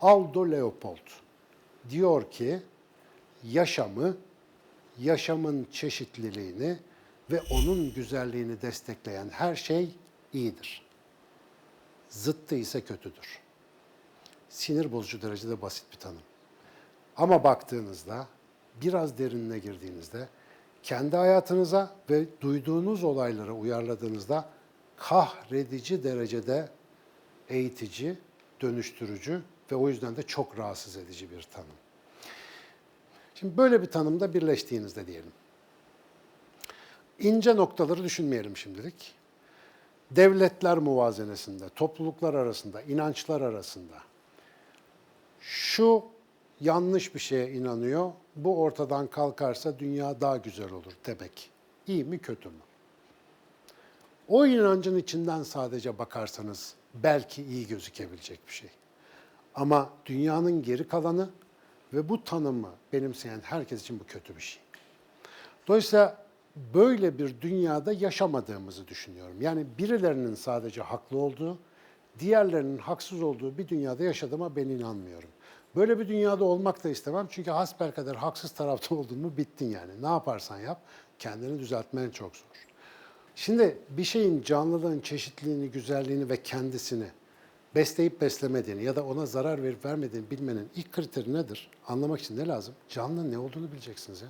Aldo Leopold diyor ki yaşamı, yaşamın çeşitliliğini ve onun güzelliğini destekleyen her şey iyidir. Zıttı ise kötüdür. Sinir bozucu derecede basit bir tanım. Ama baktığınızda, biraz derinine girdiğinizde, kendi hayatınıza ve duyduğunuz olaylara uyarladığınızda kahredici derecede eğitici, dönüştürücü ve o yüzden de çok rahatsız edici bir tanım. Şimdi böyle bir tanımda birleştiğinizde diyelim. İnce noktaları düşünmeyelim şimdilik. Devletler muvazenesinde, topluluklar arasında, inançlar arasında şu yanlış bir şeye inanıyor, bu ortadan kalkarsa dünya daha güzel olur demek. İyi mi kötü mü? O inancın içinden sadece bakarsanız belki iyi gözükebilecek bir şey. Ama dünyanın geri kalanı ve bu tanımı benimseyen herkes için bu kötü bir şey. Dolayısıyla böyle bir dünyada yaşamadığımızı düşünüyorum. Yani birilerinin sadece haklı olduğu, diğerlerinin haksız olduğu bir dünyada yaşadığıma ben inanmıyorum. Böyle bir dünyada olmak da istemem çünkü hasbelkader haksız tarafta oldun mu bittin yani. Ne yaparsan yap kendini düzeltmen çok zor. Şimdi bir şeyin canlılığın çeşitliliğini, güzelliğini ve kendisini besleyip beslemediğini ya da ona zarar verip vermediğini bilmenin ilk kriteri nedir? Anlamak için ne lazım? Canlının ne olduğunu bileceksiniz ya.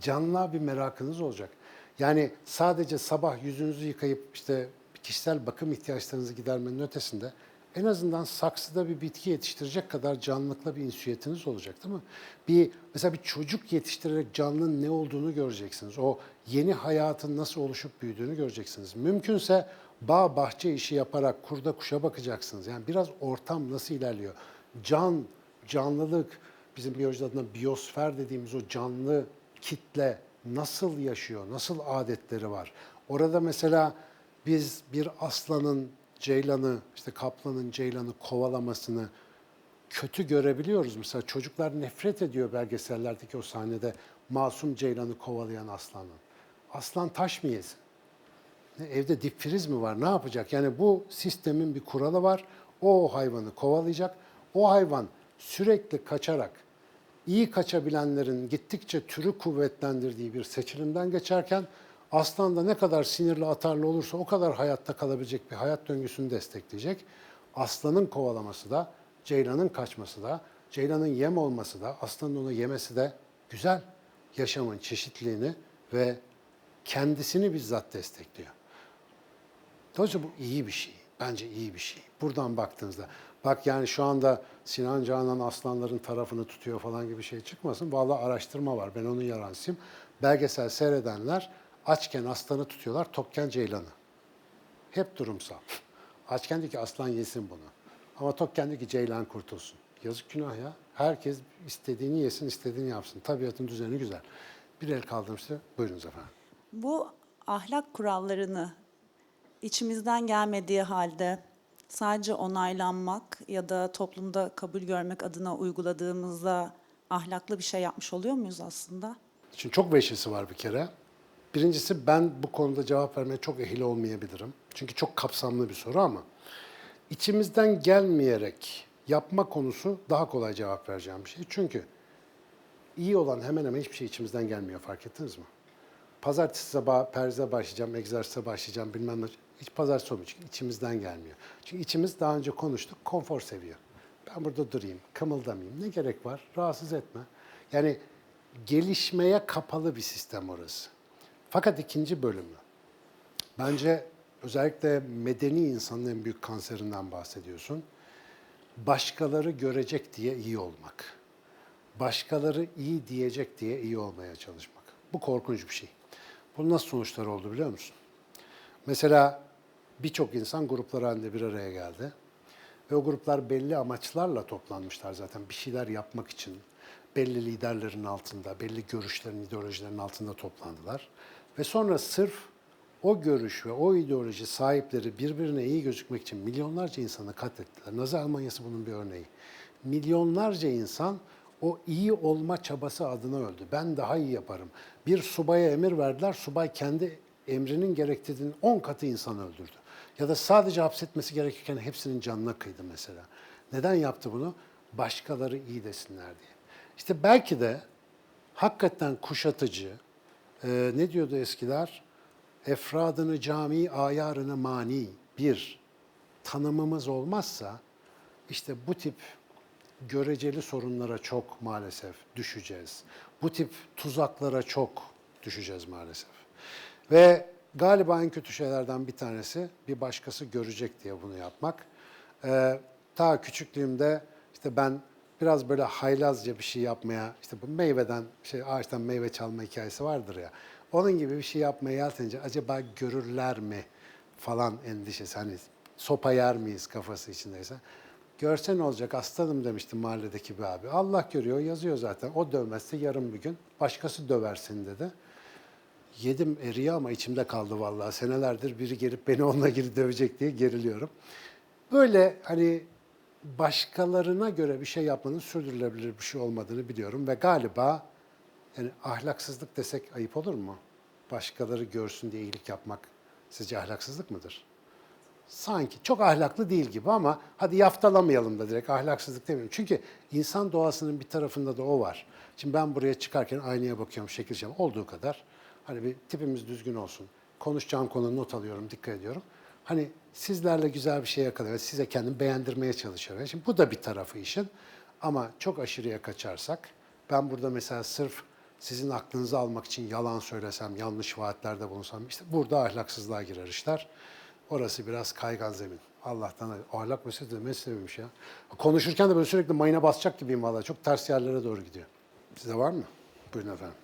Canlığa bir merakınız olacak. Yani sadece sabah yüzünüzü yıkayıp işte kişisel bakım ihtiyaçlarınızı gidermenin ötesinde en azından saksıda bir bitki yetiştirecek kadar canlılıkla bir insüyetiniz olacak değil mi? Bir mesela bir çocuk yetiştirerek canlının ne olduğunu göreceksiniz. O yeni hayatın nasıl oluşup büyüdüğünü göreceksiniz. Mümkünse bağ bahçe işi yaparak kurda kuşa bakacaksınız. Yani biraz ortam nasıl ilerliyor? Can, canlılık, bizim biyoloji adına biyosfer dediğimiz o canlı kitle nasıl yaşıyor, nasıl adetleri var? Orada mesela biz bir aslanın ceylanı, işte kaplanın ceylanı kovalamasını kötü görebiliyoruz. Mesela çocuklar nefret ediyor belgesellerdeki o sahnede masum ceylanı kovalayan aslanın. Aslan taş mı yesin? Evde dip friz mi var? Ne yapacak? Yani bu sistemin bir kuralı var. O, o hayvanı kovalayacak. O hayvan sürekli kaçarak iyi kaçabilenlerin gittikçe türü kuvvetlendirdiği bir seçilimden geçerken aslan da ne kadar sinirli atarlı olursa o kadar hayatta kalabilecek bir hayat döngüsünü destekleyecek. Aslanın kovalaması da, ceylanın kaçması da, ceylanın yem olması da, aslanın onu yemesi de güzel. Yaşamın çeşitliliğini ve kendisini bizzat destekliyor. Dolayısıyla bu iyi bir şey. Bence iyi bir şey. Buradan baktığınızda. Bak yani şu anda Sinan Canan aslanların tarafını tutuyor falan gibi şey çıkmasın. Vallahi araştırma var. Ben onun yaransıyım. Belgesel seyredenler açken aslanı tutuyorlar, tokken ceylanı. Hep durumsal. Açken diyor ki aslan yesin bunu. Ama tokken diyor ki ceylan kurtulsun. Yazık günah ya. Herkes istediğini yesin, istediğini yapsın. Tabiatın düzeni güzel. Bir el kaldırmıştı. Buyurunuz efendim. Bu ahlak kurallarını içimizden gelmediği halde sadece onaylanmak ya da toplumda kabul görmek adına uyguladığımızda ahlaklı bir şey yapmış oluyor muyuz aslında? Şimdi çok veşesi var bir kere. Birincisi ben bu konuda cevap vermeye çok ehil olmayabilirim. Çünkü çok kapsamlı bir soru ama içimizden gelmeyerek yapma konusu daha kolay cevap vereceğim bir şey. Çünkü iyi olan hemen hemen hiçbir şey içimizden gelmiyor fark ettiniz mi? Pazartesi sabahı perze başlayacağım, egzersize başlayacağım bilmem ne. Hiç pazartesi olmuyor çünkü içimizden gelmiyor. Çünkü içimiz daha önce konuştuk, konfor seviyor. Ben burada durayım, kımıldamayayım. Ne gerek var? Rahatsız etme. Yani gelişmeye kapalı bir sistem orası. Fakat ikinci bölümü, bence özellikle medeni insanın en büyük kanserinden bahsediyorsun. Başkaları görecek diye iyi olmak. Başkaları iyi diyecek diye iyi olmaya çalışmak. Bu korkunç bir şey. Bunun nasıl sonuçları oldu biliyor musun? Mesela birçok insan gruplar halinde bir araya geldi. Ve o gruplar belli amaçlarla toplanmışlar zaten bir şeyler yapmak için. Belli liderlerin altında, belli görüşlerin, ideolojilerin altında toplandılar. Ve sonra sırf o görüş ve o ideoloji sahipleri birbirine iyi gözükmek için milyonlarca insanı katlettiler. Nazi Almanyası bunun bir örneği. Milyonlarca insan o iyi olma çabası adına öldü. Ben daha iyi yaparım. Bir subaya emir verdiler. Subay kendi emrinin gerektirdiğinin 10 katı insan öldürdü. Ya da sadece hapsetmesi gerekirken hepsinin canına kıydı mesela. Neden yaptı bunu? başkaları iyi desinler diye. İşte belki de hakikaten kuşatıcı, e, ne diyordu eskiler? Efradını cami, ayarını mani bir tanımımız olmazsa işte bu tip göreceli sorunlara çok maalesef düşeceğiz. Bu tip tuzaklara çok düşeceğiz maalesef. Ve galiba en kötü şeylerden bir tanesi bir başkası görecek diye bunu yapmak. Ee, ta küçüklüğümde işte ben biraz böyle haylazca bir şey yapmaya, işte bu meyveden, şey ağaçtan meyve çalma hikayesi vardır ya. Onun gibi bir şey yapmaya yeltenince acaba görürler mi falan endişesi. Hani sopa yer miyiz kafası içindeyse. Görse ne olacak aslanım demişti mahalledeki bir abi. Allah görüyor yazıyor zaten. O dövmezse yarın bir gün başkası döversin dedi. Yedim eriği ama içimde kaldı vallahi. Senelerdir biri gelip beni onunla ilgili dövecek diye geriliyorum. Böyle hani başkalarına göre bir şey yapmanın sürdürülebilir bir şey olmadığını biliyorum ve galiba yani ahlaksızlık desek ayıp olur mu? Başkaları görsün diye iyilik yapmak sizce ahlaksızlık mıdır? Sanki çok ahlaklı değil gibi ama hadi yaftalamayalım da direkt ahlaksızlık demiyorum. Çünkü insan doğasının bir tarafında da o var. Şimdi ben buraya çıkarken aynaya bakıyorum, şekil olduğu kadar. Hani bir tipimiz düzgün olsun. Konuşacağım konu not alıyorum, dikkat ediyorum. Hani sizlerle güzel bir şey yakalıyorum. Size kendimi beğendirmeye çalışıyorum. Şimdi bu da bir tarafı işin. Ama çok aşırıya kaçarsak, ben burada mesela sırf sizin aklınızı almak için yalan söylesem, yanlış vaatlerde bulunsam, işte burada ahlaksızlığa girer işler. Orası biraz kaygan zemin. Allah'tan ahlak meselesi de meseleymiş ya. Konuşurken de böyle sürekli mayına basacak gibiyim valla. Çok ters yerlere doğru gidiyor. Size var mı? Buyurun efendim.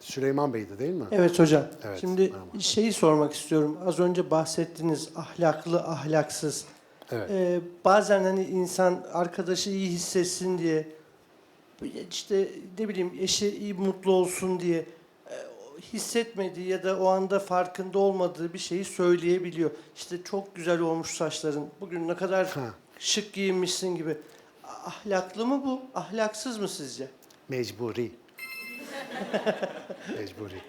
Süleyman Bey'di değil mi? Evet hocam. Evet, Şimdi merhaba. şeyi sormak istiyorum. Az önce bahsettiniz ahlaklı, ahlaksız. Evet. Ee, bazen hani insan arkadaşı iyi hissetsin diye işte ne bileyim eşi iyi mutlu olsun diye e, hissetmediği ya da o anda farkında olmadığı bir şeyi söyleyebiliyor. İşte çok güzel olmuş saçların. Bugün ne kadar Ha. şık giyinmişsin gibi. Ahlaklı mı bu? Ahlaksız mı sizce? Mecburi. Mecburi.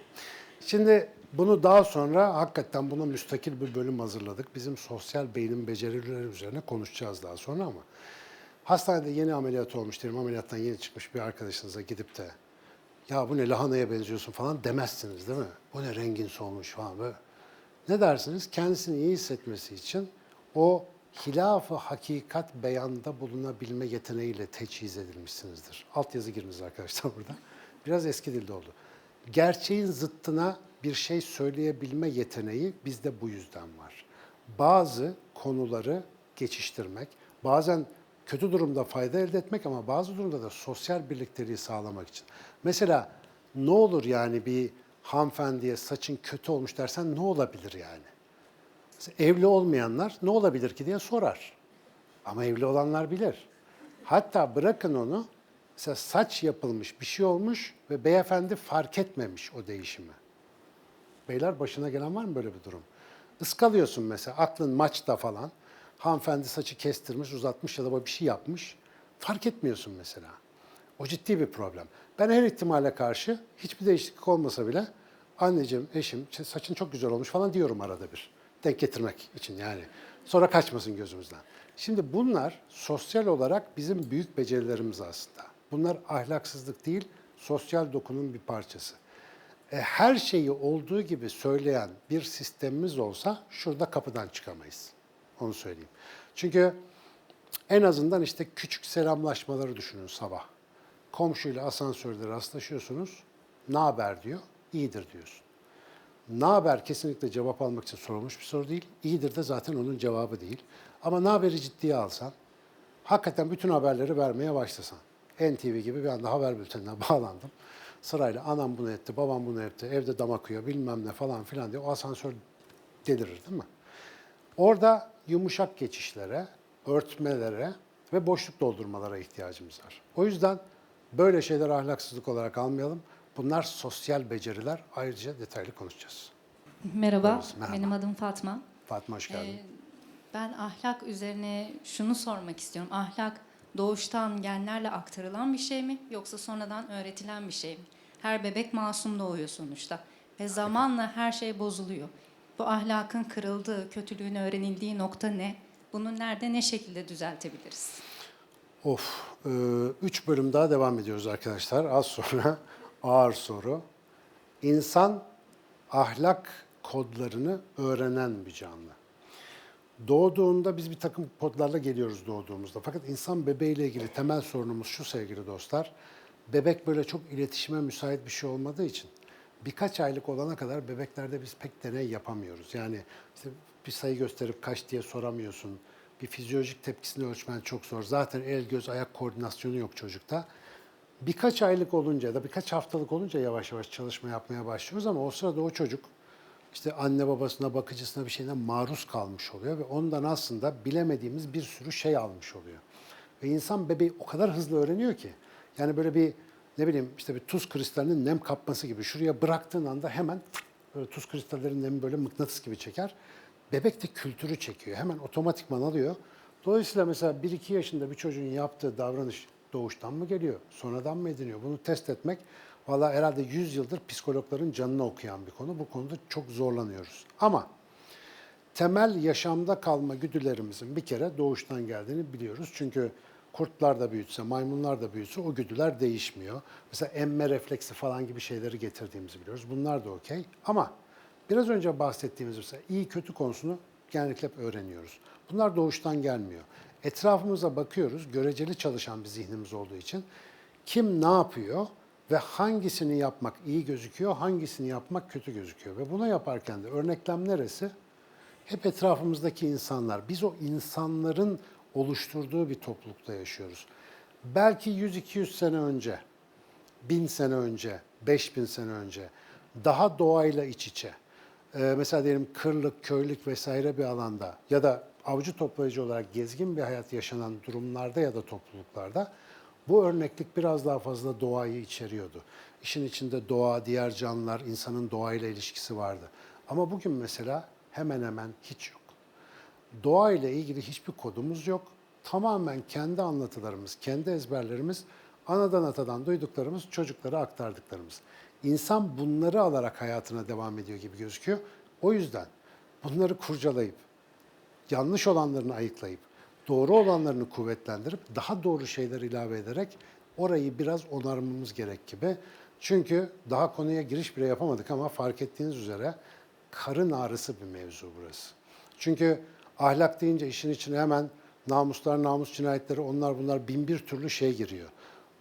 Şimdi bunu daha sonra hakikaten buna müstakil bir bölüm hazırladık. Bizim sosyal beynin becerileri üzerine konuşacağız daha sonra ama hastanede yeni ameliyat olmuş diyelim, ameliyattan yeni çıkmış bir arkadaşınıza gidip de ya bu ne lahanaya benziyorsun falan demezsiniz değil mi? Bu ne rengin solmuş falan böyle. Ne dersiniz? Kendisini iyi hissetmesi için o hilaf-ı hakikat beyanda bulunabilme yeteneğiyle teçhiz edilmişsinizdir. Altyazı giriniz arkadaşlar burada. Biraz eski dilde oldu. Gerçeğin zıttına bir şey söyleyebilme yeteneği bizde bu yüzden var. Bazı konuları geçiştirmek, bazen kötü durumda fayda elde etmek ama bazı durumda da sosyal birlikteliği sağlamak için. Mesela ne olur yani bir hanımefendiye saçın kötü olmuş dersen ne olabilir yani? Mesela evli olmayanlar ne olabilir ki diye sorar. Ama evli olanlar bilir. Hatta bırakın onu, mesela saç yapılmış, bir şey olmuş ve beyefendi fark etmemiş o değişimi. Beyler başına gelen var mı böyle bir durum? Iskalıyorsun mesela, aklın maçta falan. Hanımefendi saçı kestirmiş, uzatmış ya da bir şey yapmış. Fark etmiyorsun mesela. O ciddi bir problem. Ben her ihtimale karşı hiçbir değişiklik olmasa bile anneciğim, eşim saçın çok güzel olmuş falan diyorum arada bir. Denk getirmek için yani. Sonra kaçmasın gözümüzden. Şimdi bunlar sosyal olarak bizim büyük becerilerimiz aslında. Bunlar ahlaksızlık değil, sosyal dokunun bir parçası. E, her şeyi olduğu gibi söyleyen bir sistemimiz olsa şurada kapıdan çıkamayız. Onu söyleyeyim. Çünkü en azından işte küçük selamlaşmaları düşünün sabah. Komşuyla asansörde rastlaşıyorsunuz. Ne haber diyor. İyidir diyorsun. Ne haber kesinlikle cevap almak için sorulmuş bir soru değil. İyidir de zaten onun cevabı değil. Ama ne haberi ciddiye alsan, hakikaten bütün haberleri vermeye başlasan. NTV gibi bir anda haber bültenine bağlandım. Sırayla anam bunu etti, babam bunu etti, evde dam akıyor bilmem ne falan filan diye o asansör delirir değil mi? Orada yumuşak geçişlere, örtmelere ve boşluk doldurmalara ihtiyacımız var. O yüzden böyle şeyler ahlaksızlık olarak almayalım. Bunlar sosyal beceriler. Ayrıca detaylı konuşacağız. Merhaba, merhaba. benim adım Fatma. Fatma hoş geldin. Ee, ben ahlak üzerine şunu sormak istiyorum. Ahlak doğuştan genlerle aktarılan bir şey mi yoksa sonradan öğretilen bir şey mi? Her bebek masum doğuyor sonuçta ve zamanla her şey bozuluyor. Bu ahlakın kırıldığı, kötülüğün öğrenildiği nokta ne? Bunu nerede, ne şekilde düzeltebiliriz? Of, e, üç bölüm daha devam ediyoruz arkadaşlar. Az sonra ağır soru. İnsan ahlak kodlarını öğrenen bir canlı. Doğduğunda biz bir takım kodlarla geliyoruz doğduğumuzda. Fakat insan bebeğiyle ilgili temel sorunumuz şu sevgili dostlar. Bebek böyle çok iletişime müsait bir şey olmadığı için birkaç aylık olana kadar bebeklerde biz pek deney yapamıyoruz. Yani işte bir sayı gösterip kaç diye soramıyorsun. Bir fizyolojik tepkisini ölçmen çok zor. Zaten el göz ayak koordinasyonu yok çocukta. Birkaç aylık olunca da birkaç haftalık olunca yavaş yavaş çalışma yapmaya başlıyoruz ama o sırada o çocuk işte anne babasına, bakıcısına bir şeyine maruz kalmış oluyor ve ondan aslında bilemediğimiz bir sürü şey almış oluyor. Ve insan bebeği o kadar hızlı öğreniyor ki. Yani böyle bir ne bileyim işte bir tuz kristalinin nem kapması gibi. Şuraya bıraktığın anda hemen böyle tuz kristallerin nemi böyle mıknatıs gibi çeker. Bebek de kültürü çekiyor. Hemen otomatikman alıyor. Dolayısıyla mesela 1-2 yaşında bir çocuğun yaptığı davranış doğuştan mı geliyor, sonradan mı ediniyor? Bunu test etmek valla herhalde 100 yıldır psikologların canını okuyan bir konu. Bu konuda çok zorlanıyoruz. Ama temel yaşamda kalma güdülerimizin bir kere doğuştan geldiğini biliyoruz. Çünkü kurtlar da büyütse, maymunlar da büyütse o güdüler değişmiyor. Mesela emme refleksi falan gibi şeyleri getirdiğimizi biliyoruz. Bunlar da okey. Ama biraz önce bahsettiğimiz mesela iyi kötü konusunu genellikle hep öğreniyoruz. Bunlar doğuştan gelmiyor. Etrafımıza bakıyoruz, göreceli çalışan bir zihnimiz olduğu için kim ne yapıyor ve hangisini yapmak iyi gözüküyor, hangisini yapmak kötü gözüküyor. Ve bunu yaparken de örneklem neresi? Hep etrafımızdaki insanlar. Biz o insanların oluşturduğu bir toplulukta yaşıyoruz. Belki 100-200 sene önce, 1000 sene önce, 5000 sene önce daha doğayla iç içe. Ee, mesela diyelim kırlık, köylük vesaire bir alanda ya da avcı toplayıcı olarak gezgin bir hayat yaşanan durumlarda ya da topluluklarda bu örneklik biraz daha fazla doğayı içeriyordu. İşin içinde doğa, diğer canlılar, insanın doğayla ilişkisi vardı. Ama bugün mesela hemen hemen hiç yok. Doğa ile ilgili hiçbir kodumuz yok. Tamamen kendi anlatılarımız, kendi ezberlerimiz, anadan atadan duyduklarımız, çocuklara aktardıklarımız. İnsan bunları alarak hayatına devam ediyor gibi gözüküyor. O yüzden bunları kurcalayıp, yanlış olanlarını ayıklayıp, doğru olanlarını kuvvetlendirip, daha doğru şeyler ilave ederek orayı biraz onarmamız gerek gibi. Çünkü daha konuya giriş bile yapamadık ama fark ettiğiniz üzere karın ağrısı bir mevzu burası. Çünkü ahlak deyince işin içine hemen namuslar, namus cinayetleri, onlar bunlar bin bir türlü şey giriyor.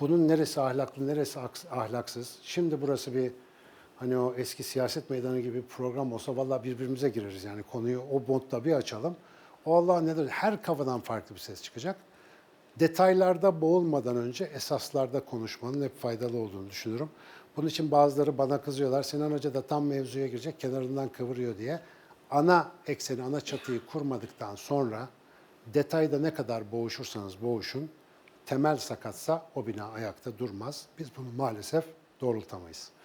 Bunun neresi ahlaklı, neresi aks- ahlaksız? Şimdi burası bir hani o eski siyaset meydanı gibi bir program olsa vallahi birbirimize gireriz. Yani konuyu o modda bir açalım. O Allah nedir? Her kafadan farklı bir ses çıkacak. Detaylarda boğulmadan önce esaslarda konuşmanın hep faydalı olduğunu düşünüyorum. Bunun için bazıları bana kızıyorlar. Sinan Hoca da tam mevzuya girecek, kenarından kıvırıyor diye. Ana ekseni, ana çatıyı kurmadıktan sonra detayda ne kadar boğuşursanız boğuşun, temel sakatsa o bina ayakta durmaz. Biz bunu maalesef doğrultamayız.